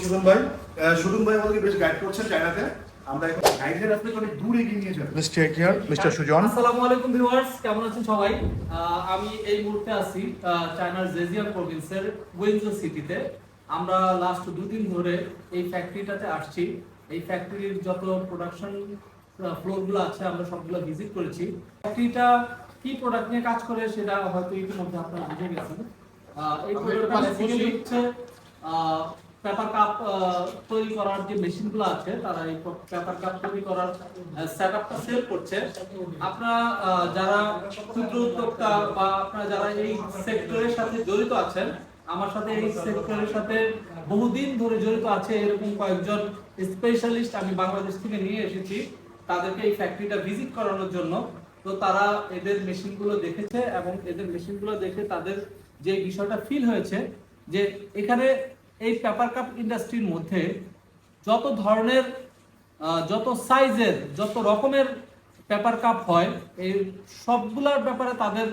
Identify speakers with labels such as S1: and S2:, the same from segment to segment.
S1: সুজন ভাই। সুজন ভাই আমাদেরকে বেশ গাইড করছেন চায়নাতে আমরা এখন গাইডের আপনাকে অনেক দূর এগিয়ে নিয়ে যাব।
S2: Let's take here, Mr.
S3: আসসালামু আলাইকুম ভিউয়ার্স কেমন আছেন সবাই? আমি এই মুহূর্তে আছি চায়নার জেজিয়াং প্রভিন্সের গুয়েনজো সিটিতে আমরা লাস্ট দুদিন ধরে এই ফ্যাক্টরিটাতে আসছি। এই ফ্যাক্টরির যত প্রোডাকশন ফ্লোরগুলো আছে আমরা সবগুলো ভিজিট করেছি। ফ্যাক্টরিটা কি প্রোডাক্ট নিয়ে কাজ করে সেটা হয়তো ইতিমধ্যে আপনারা বুঝে গেছেন। আহ, এই প্রোডাক্টটা হচ্ছে পেপার কাপ তৈরি করার যে মেশিনগুলো আছে, তারা এই পেপার কাপ তৈরি করার সেটআপটা সেল করছে। আপনারা যারা ক্ষুদ্র উদ্যোক্তা বা আপনারা যারা এই সেক্টরের সাথে জড়িত আছেন, আমার সাথে এই সেক্টরের সাথে বহুদিন ধরে জড়িত আছে এরকম কয়েকজন স্পেশালিস্ট আমি বাংলাদেশ থেকে নিয়ে এসেছি। তাদেরকে এই ফ্যাক্টরিটা ভিজিট করানোর জন্য। তো তারা এদের মেশিনগুলো দেখেছে এবং এদের মেশিনগুলো দেখে তাদের যে বিষয়টা ফিল হয়েছে, যে এখানে এই পেপার কাপ ইন্ডাস্ট্রির মধ্যে যত ধরনের যত সাইজের যত রকমের পেপার কাপ হয়, এই সবগুলোর ব্যাপারে তাদের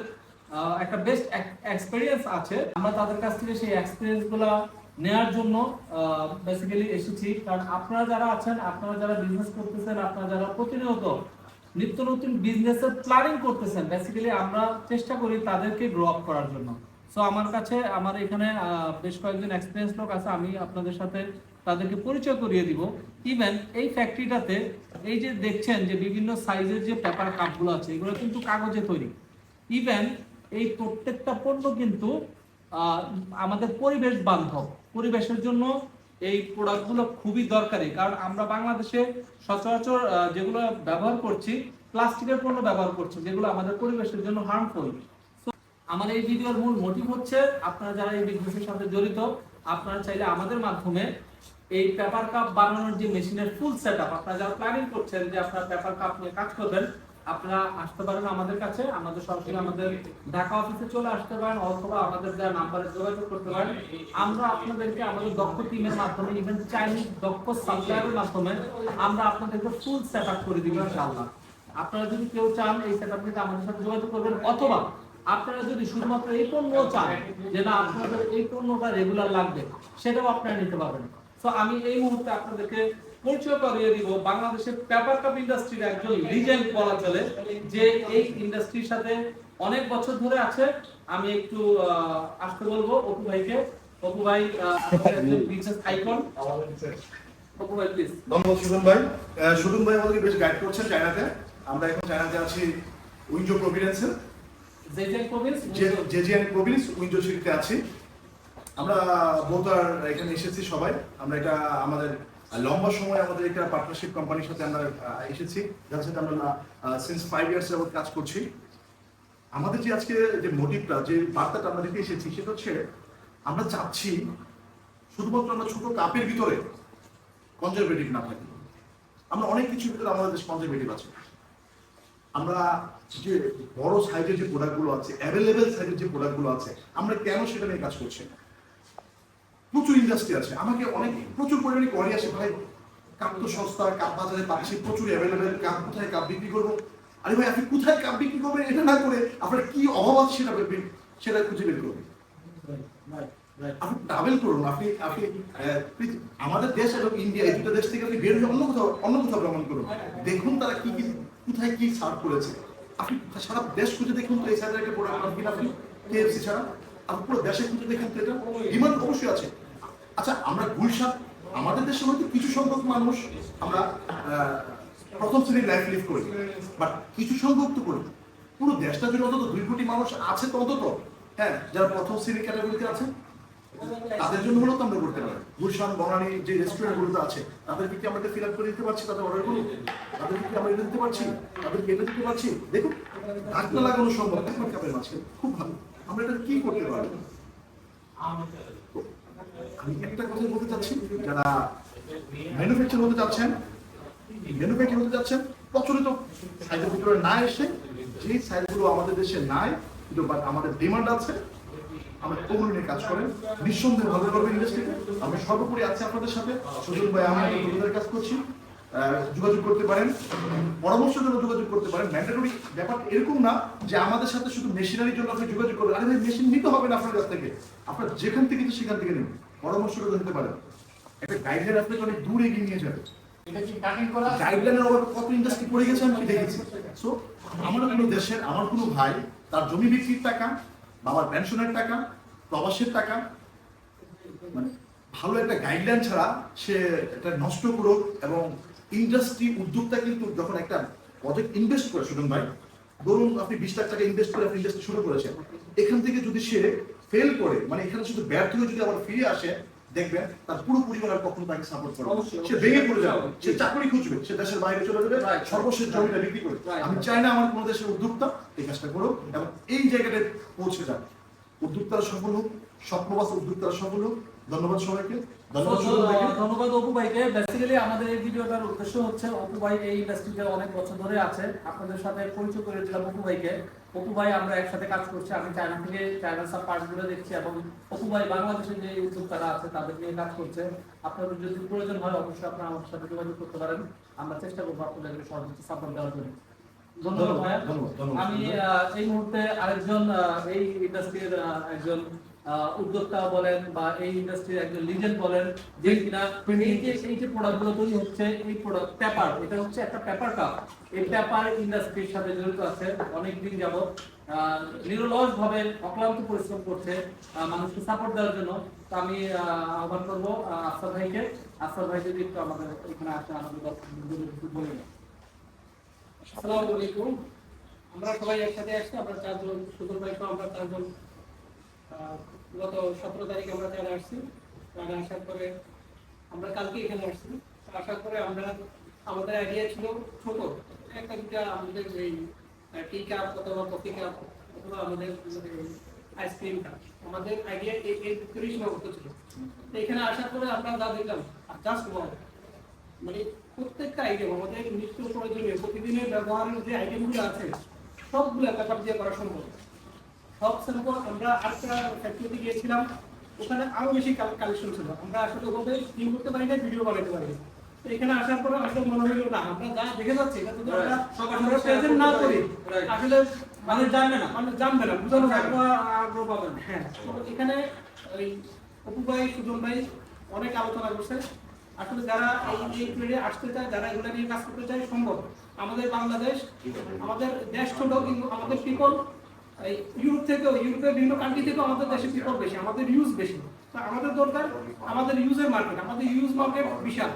S3: একটা বেস্ট এক্সপিরিয়েন্স আছে। আমরা তাদের কাছ থেকে সেই এক্সপিরিয়েন্সগুলা নেওয়ার জন্য বেসিক্যালি এসেছি। কারণ আপনারা যারা আছেন, আপনারা যারা বিজনেস করতেছেন, আপনারা যারা প্রতিনিয়ত নিত্য নতুন বিজনেসের প্ল্যানিং করতেছেন বেসিক্যালি আমরা চেষ্টা করি তাদেরকে গ্রো আপ করার জন্য। সো আমার কাছে, আমার এখানে বেশ কয়েকজন এক্সপিরিয়েন্স লোক আছে, আমি আপনাদের সাথে তাদেরকে পরিচয় করিয়ে দিব। ইভেন এই ফ্যাক্টরিটাতে এই যে দেখছেন যে বিভিন্ন সাইজের যে পেপার কাপগুলো আছে, এগুলো কিন্তু কাগজে তৈরি। ইভেন এই প্রত্যেকটা পণ্য কিন্তু আমাদের পরিবেশ বান্ধব। পরিবেশের জন্য এই প্রোডাক্টগুলো খুবই দরকারি। কারণ আমরা বাংলাদেশে সচরাচর যেগুলো ব্যবহার করছি, প্লাস্টিকের পণ্য ব্যবহার করছি, যেগুলো আমাদের পরিবেশের জন্য হার্মফুল আমার এই ভিডিওর মূল মোটিভ হচ্ছে আপনারা যারা এই বিজনেসের সাথে জড়িত, আপনারা চাইলে আমাদের মাধ্যমে এই পেপার কাপ বানানোর যে মেশিনের ফুল সেটআপ আপনারা যারা প্ল্যানিং করছেন যে আপনারা পেপার কাপ নিয়ে কাজ করবেন, আপনারা আসতে পারেন আমাদের কাছে আমাদের সরাসরি আমাদের ঢাকা অফিসে চলে আসতে পারেন অথবা আমাদের দেওয়া নাম্বারে যোগাযোগ করতে পারেন। আমরা আপনাদেরকে আমাদের দক্ষ টিমের মাধ্যমে ইভেন চাইনিজ দক্ষ সাপ্লায়ারের মাধ্যমে, আমরা আপনাদেরকে ফুল সেট আপ করে দিব ইনশাআল্লাহ। আপনারা যদি কেউ চান এই সেটআপ নিতে আমাদের সাথে যোগাযোগ করবেন, অথবা আপনারা যদি শুধুমাত্র এই পণ্য চান, যে না, আপনাদের এই পণ্যটা রেগুলার লাগবে, সেটাও আপনারা নিতে পারবেন। তো আমি এই মুহূর্তে আপনাদেরকে পরিচয় করিয়ে দিব বাংলাদেশের পেপার কাপ ইন্ডাস্ট্রির একজন লিজেন্ড বলা চলে যে এই ইন্ডাস্ট্রির সাথে অনেক বছর ধরে আছে। আমি একটু আসতে বলব অপু ভাইকে। অপু ভাই বিজনেস আইকন অপু ভাই প্লিজ
S1: ধন্যবাদ, সুজন ভাই। সুজন ভাই আমাদেরকে বেশ গাইড করছেন চায়নাতে। আমরা এখন চায়নাতে আছি
S3: জেজেন প্রভিন্স
S1: জেজিয়ান প্রভিন্স উইঞ্জো সিটিতে আছি। আমরা বোতার এখানে এসেছি সবাই। আমরা এটা আমাদের লম্বা সময় আমাদের একটা পার্টনারশিপ কোম্পানির সাথে আমরা এসেছি। যার সাথে আমরা সিন্স ফাইভ ইয়ার্স যাবত কাজ করছি। আমাদের যে আজকে যে মোটিভটা যে বার্তাটা আমরা দিতে এসেছি সেটা হচ্ছে আমরা চাচ্ছি শুধুমাত্র আমরা ছোট কাপের ভিতরে কনজারভেটিভ না থাকি। আমরা অনেক কিছুর ভিতরে আমাদের দেশ কনজারভেটিভ আছে। আমরা যে বড় সাইজের যে প্রোডাক্টগুলো আছে অ্যাভেলেবেল সাইজের যে প্রোডাক্টগুলো আছে, আমরা কেন সেটা নিয়ে কাজ করছি না? প্রচুর ইন্ডাস্ট্রি আছে। আমাকে অনেক, প্রচুর পরিমাণে আসে, ভাই, কাপ তো সস্তা, কাপ বাজারে প্রচুর অ্যাভেলেবেল কাপ কোথায় কাপ বিক্রি করব? আরে ভাই, আপনি কোথায় কাপ বিক্রি করবেন? এটা না করে আপনার কি অভাব আছে সেটা সেটা খুঁজে বের করবেন আপনি ট্রাভেল করুন, আপনি আপনি আমাদের দেশ এবং ইন্ডিয়া এই দুটো দেশ থেকে আপনি বের হয়ে অন্য কোথাও অন্য কোথাও ভ্রমণ করুন। দেখুন তারা কি কি, কোথায় কি সার্ভ করেছে। আপনি সারা দেশ খুঁজে দেখুন তো এই প্রোডাক্ট আপনি আপনি কেএফসি ছাড়া। আপনি পুরো দেশে খুঁজে তো এটা। ডিমান্ড অবশ্যই আছে। আচ্ছা আমরা গুলশান, আমাদের দেশে হয়তো কিছু সংখ্যক মানুষ আমরা প্রথম শ্রেণির লাইফ লিভ করি। বাট কিছু সংখ্যক তো করি। পুরো দেশটা জুড়ে অন্তত দুই কোটি মানুষ আছে তো অন্তত। হ্যাঁ যারা প্রথম শ্রেণির ক্যাটাগরিতে আছে তাদের জন্য হলেও তো আমরা করতে পারি। গুলশান, বনানী যে রেস্টুরেন্ট গুলোতে আছে, তাদেরকে কি আমরা ফিল আপ করে দিতে পারছি তাদের অর্ডারগুলো? তাদেরকে কি আমরা এটা দিতে পারছি? তাদেরকে এটা দিতে পারছি? দেখুন ঢাকনা লাগানো সম্ভব কাপের মাঝখানে খুব ভালো। আমরা এটা কি করতে পারি? আমি একটা কথা বলতে চাচ্ছি, যারা ম্যানুফ্যাকচার হতে যাচ্ছেন ম্যানুফ্যাকচার হতে যাচ্ছেন প্রচলিত সাইজের ভিতরে না এসে যে সাইজগুলো আমাদের দেশে নাই, কিন্তু বাট আমাদের ডিমান্ড আছে আমরা ওগুলো নিয়ে কাজ করেন। নিঃসন্দেহে ভালো করবেন ইন্ডাস্ট্রিতে। আমি সর্বোপরি আছি আপনাদের সাথে। সুযোগ ভাই আমি আপনাদের কাজ করছি। যোগাযোগ করতে পারেন। পরামর্শের জন্য যোগাযোগ করতে পারেন। ম্যান্ডেটরি ব্যাপার এরকম না যে আমাদের সাথে শুধু মেশিনারির জন্য আপনি যোগাযোগ করবেন। আরে ভাই মেশিন নিতে হবে না আপনার কাছ থেকে। আপনার যেখান থেকে সেখান থেকে নেবেন। পরামর্শ করে নিতে পারেন। একটা গাইডলাইন আপনাকে অনেক দূর এগিয়ে নিয়ে যাবে।
S2: এটা কি করা? আছে?
S1: গাইডলাইনের অভাবে কত ইন্ডাস্ট্রি পড়ে গেছে আমি দেখেছি। সো আমার কোনো দেশের আমার কোনো ভাই তার জমি বিক্রির টাকা বাবার পেনশনের টাকা, প্রবাসের টাকা মানে ভালো একটা গাইডলাইন ছাড়া সে এটা নষ্ট করুক এবং ইন্ডাস্ট্রি উদ্যোক্তা কিন্তু যখন একটা প্রজেক্ট ইনভেস্ট করে, সুজন ভাই, ধরুন আপনি বিশ লাখ টাকা ইনভেস্ট করে আপনি ইন্ডাস্ট্রি শুরু করেছেন, এখান থেকে যদি সে ফেল করে মানে এখানে শুধু ব্যর্থ হয়ে যদি আবার ফিরে আসে দেখবেন তার পুরো পরিবার কখনো তাকে সাপোর্ট করবে। সে ভেঙে পড়ে যাবে সে চাকরি খুঁজবে সে দেশের বাইরে চলে যাবে. সর্বশেষ জমিটা বিক্রি করে আমি চাই না আমার কোনো দেশের উদ্যোক্তা এই কাজটা করুক এবং এই জায়গাটায় পৌঁছে যাক। উদ্যোক্তারা সফল হোক স্বপ্নবাস উদ্যোক্তারা সফল হোক ধন্যবাদ সবাইকে। ধন্যবাদ
S3: ধন্যবাদ অপু ভাইকে। বেসিক্যালি আমাদের এই ভিডিওটার উদ্দেশ্য হচ্ছে অপু ভাই এই ইন্ডাস্ট্রিতে অনেক বছর ধরে আছে। আপনাদের সাথে পরিচয় করে দিলাম অপু ভাইকে। অপু ভাই আমরা একসাথে কাজ করছি। আমি চায়না থেকে চায়না সব পার্টগুলো দেখছি এবং অপু ভাই বাংলাদেশের যে উদ্যোক্তারা আছে তাদের নিয়ে কাজ করছে। আপনাদের যদি প্রয়োজন হয় অবশ্যই আপনারা আমার সাথে যোগাযোগ করতে পারেন। আমরা চেষ্টা করব আপনাদেরকে সর্বোচ্চ সাপোর্ট দেওয়ার জন্য। ধন্যবাদ ভাইয়া।
S1: ধন্যবাদ।
S3: আমি এই মুহূর্তে আরেকজন এই ইন্ডাস্ট্রির একজন উদ্যোক্তা বলেন বা এই ইন্ডাস্ট্রির একজন লিজেন্ড বলেন যে কিনা এই যে এই যে প্রোডাক্টগুলো তৈরি হচ্ছে, এই প্রোডাক্ট পেপার এটা হচ্ছে একটা পেপার কাপ এই পেপার ইন্ডাস্ট্রির সাথে জড়িত আছে অনেক দিন যাবত নিরলস ভাবে অক্লান্ত পরিশ্রম করছে মানুষকে সাপোর্ট দেওয়ার জন্য। তো আমি আহ্বান করব আফসার ভাইকে। আফসার ভাই যদি একটু আমাদের এখানে আসে, আমাদের বলে।
S4: আসসালামু আমরা সবাই একসাথে আসছি, আমরা চারজন সুদূর ভাই সহ আমরা চারজন গত সতেরো তারিখে আমরা চারে আসছি। চারে আসার পরে আমরা কালকে এখানে আসছি। আসার পরে আমরা আমাদের আইডিয়া ছিল ছোট। একটা দুটা আমাদের এই টি কাপ অথবা কফি কাপ অথবা আমাদের আইসক্রিম কাপ আমাদের আইডিয়া এই তিরিশ নম্বর ছিল। তো এখানে আসার পরে আমরা যা দেখলাম জাস্ট ওয়ান মানে প্রত্যেকটা আইটেম আমাদের নিত্য প্রয়োজনীয়, প্রতিদিনের ব্যবহারের যে আইটেমগুলো আছে, সবগুলো পেপার দিয়ে করা সম্ভব। আমরা আরেকটা ফ্যাক্টরিতে গিয়েছিলাম। ওখানে আরও বেশি কালেকশন ছিল। আমরা আসলে ওভাবে টিম করতে পারি না ভিডিও বানাতে পারি এখানে আসার পরে আমাদের মনে হলো না আমরা যা দেখে যাচ্ছি এটা যদি আমরা
S3: share
S4: না করি আসলে
S3: মানুষ জানবে না।
S4: মানুষ জানবে না বুঝানো
S3: আগ্রহ আগ্রহ পাবে না।
S4: হ্যাঁ এখানে ওই অপু ভাই সুজন ভাই অনেক আলোচনা করছে। আসলে যারা এই ফিল্ডে আসতে চায় যারা এগুলো নিয়ে কাজ করতে চায় সম্ভব। আমাদের বাংলাদেশ আমাদের দেশ ছোট কিন্তু আমাদের পিপল ইউরোপ থেকেও ইউরোপের বিভিন্ন কান্ট্রি থেকেও আমাদের দেশে পিপল বেশি আমাদের ইউজ বেশি। তো আমাদের দরকার আমাদের ইউজের মার্কেট আমাদের ইউজ মার্কেট বিশাল।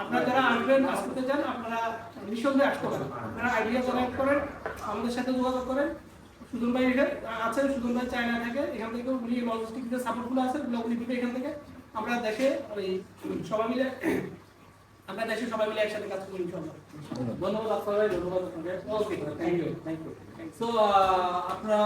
S4: আপনারা যারা আসবেন আসতে চান আপনারা নিঃসন্দেহে আসতে পারেন। আপনারা আইডিয়া কানেক্ট করেন আমাদের সাথে যোগাযোগ করেন। সুজন ভাই এখানে আছে সুজন ভাই চায়না থেকে এখান থেকে উনি লজিস্টিক যে সাপোর্টগুলো আছে উনি দিবে এখান থেকে। আমরা দেশে ওই সবাই মিলে আমরা দেশে সবাই মিলে একসাথে কাজ করি ইনশাআল্লাহ।
S3: ধন্যবাদ আপনারা ধন্যবাদ okay thank you thank you so আপনারা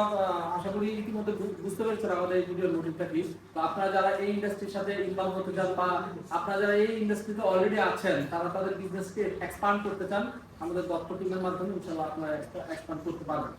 S3: আশা করি ইতিমধ্যে বুঝতে পেরেছেন আমাদের এই ভিডিওর মোটিভটা কি। তো আপনারা যারা এই ইন্ডাস্ট্রির সাথে ইনভলভ হতে চান বা আপনারা যারা এই ইন্ডাস্ট্রিতে অলরেডি আছেন, তারা তাদের বিজনেসকে এক্সপান্ড করতে চান, আমাদের দক্ষ টিমের মাধ্যমে, ইনশাআল্লাহ আপনারা এক্সপান্ড করতে পারবেন।